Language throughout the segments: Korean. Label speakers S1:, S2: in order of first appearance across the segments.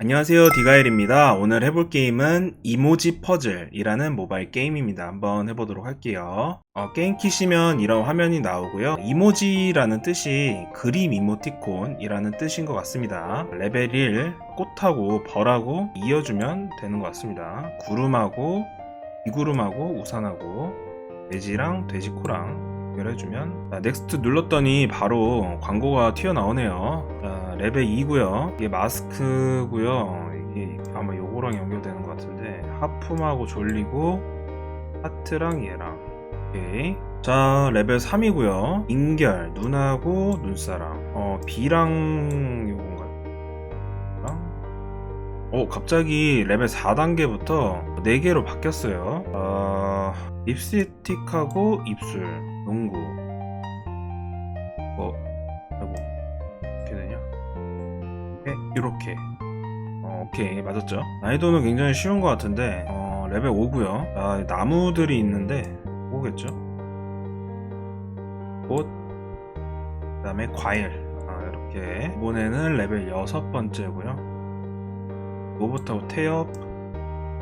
S1: 안녕하세요 디가엘입니다. 오늘 해볼 게임은 이모지 퍼즐이라는 모바일 게임입니다. 한번 해보도록 할게요. 어, 게임 키시면 이런 화면이 나오고요. 이모지라는 뜻이 그림 이모티콘이라는 뜻인 것 같습니다. 레벨 1 꽃하고 벌하고 이어주면 되는 것 같습니다. 구름하고 비구름하고 우산하고 돼지랑 돼지코랑 연결해주면 자, 넥스트 눌렀더니 바로 광고가 튀어나오네요. 자, 레벨 2고요. 이게 마스크고요. 이게 아마 요거랑 연결되는 것 같은데 하품하고 졸리고 하트랑 얘랑. 오케이. 자 레벨 3이고요. 인결 눈하고 눈사람. 어 B랑 요건가요? 랑? 어 갑자기 레벨 4단계부터 4개로 바뀌었어요. 어 립스틱하고 입술 농구. 어 이렇게. 어, 오케이. 맞았죠? 난이도는 굉장히 쉬운 것 같은데 어, 레벨 5고요. 아, 나무들이 있는데 오겠죠? 꽃그 다음에 과일. 아, 이렇게. 이번에는 레벨 여섯 번째고요. 뭐부터 태엽?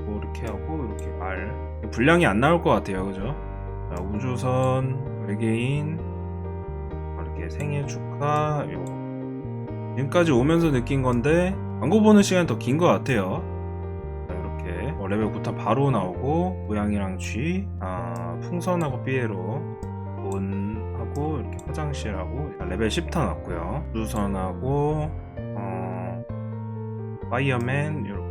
S1: 뭐 이렇게 하고 이렇게 말. 분량이 안 나올 것 같아요. 그죠? 자, 우주선 외계인. 이렇게 생일 축하. 요거 지금까지 오면서 느낀 건데 광고 보는 시간이 더 긴 것 같아요 자, 이렇게 어, 레벨 9탄 바로 나오고 고양이랑 쥐 아, 풍선하고 삐에로 문하고 이렇게 화장실하고 자, 레벨 10탄 왔고요 우주선하고 어, 파이어맨 이렇게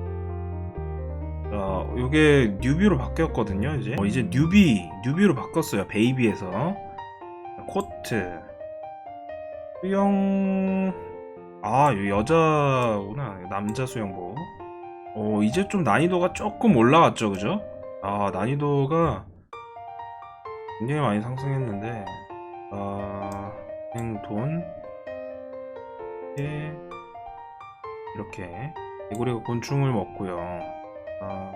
S1: 자, 요게 뉴비로 바뀌었거든요, 이제. 어, 이제 뉴비, 뉴비로 바꿨어요. 베이비에서. 코트. 수영. 아, 요 여자구나. 남자 수영복. 어, 이제 좀 난이도가 조금 올라갔죠, 그죠? 아, 난이도가 굉장히 많이 상승했는데, 아, 행돈. 이렇게, 이렇게. 개구리가 곤충을 먹고요. 아,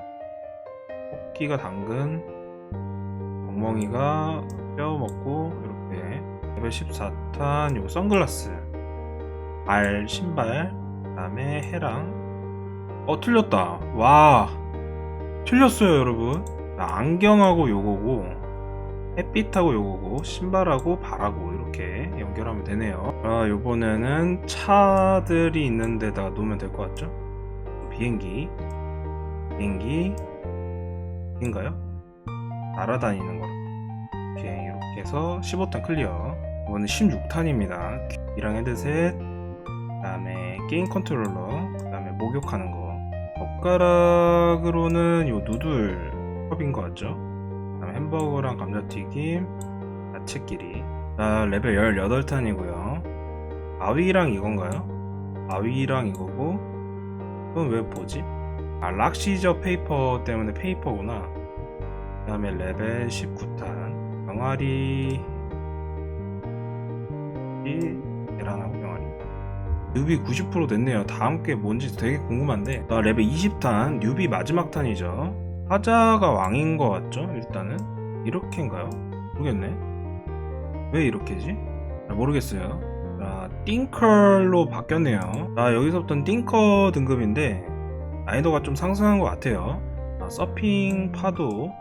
S1: 토끼가 당근, 멍멍이가 뼈 먹고 이렇게 레벨 14탄 요 선글라스, 발 신발, 그다음에 해랑 어 틀렸다. 와 틀렸어요 여러분. 나 안경하고 요거고 햇빛하고 요거고 신발하고 발하고 이렇게 연결하면 되네요. 아 요번에는 차들이 있는 데다가 놓으면 될 것 같죠? 비행기 비행기 인가요? 날아다니는 거 이렇게 이렇게 해서 15탄 클리어 이번엔 16탄입니다 이랑 헤드셋 그 다음에 게임 컨트롤러 그 다음에 목욕하는 거 젓가락으로는 요 누들 컵인 것 같죠 그 다음에 햄버거랑 감자튀김 야채끼리 자 레벨 18탄이고요 아위랑 이건가요? 아위랑 이거고 그건 왜 뭐지? 아, 락시저 페이퍼 때문에 페이퍼구나. 그 다음에 레벨 19탄. 병아리. 이 계란하고. 뉴비 90% 됐네요. 다음 게 뭔지 되게 궁금한데. 나 레벨 20탄, 뉴비 마지막 탄이죠. 사자가 왕인 것 같죠? 일단은. 이렇게인가요? 모르겠네. 왜 이렇게지? 아, 모르겠어요. 자, 띵컬로 바뀌었네요. 자, 여기서부터는 띵커 등급인데, 난이도가 좀 상승한 것 같아요. 아, 서핑, 파도,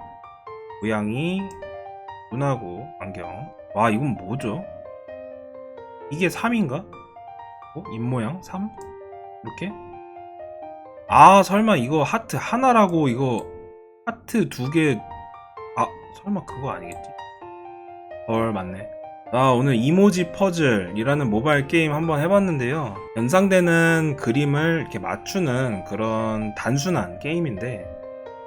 S1: 고양이, 눈하고 안경. 와, 이건 뭐죠? 이게 3인가? 어? 입모양? 3? 이렇게? 아, 설마 이거 하트 하나라고 이거 하트 두 개. 아, 설마 그거 아니겠지? 헐, 맞네. 아, 오늘 이모지 퍼즐이라는 모바일 게임 한번 해봤는데요. 연상되는 그림을 이렇게 맞추는 그런 단순한 게임인데,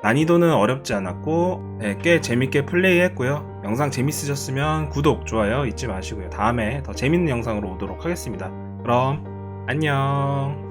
S1: 난이도는 어렵지 않았고, 네, 꽤 재밌게 플레이했고요. 영상 재밌으셨으면 구독, 좋아요 잊지 마시고요. 다음에 더 재밌는 영상으로 오도록 하겠습니다. 그럼, 안녕.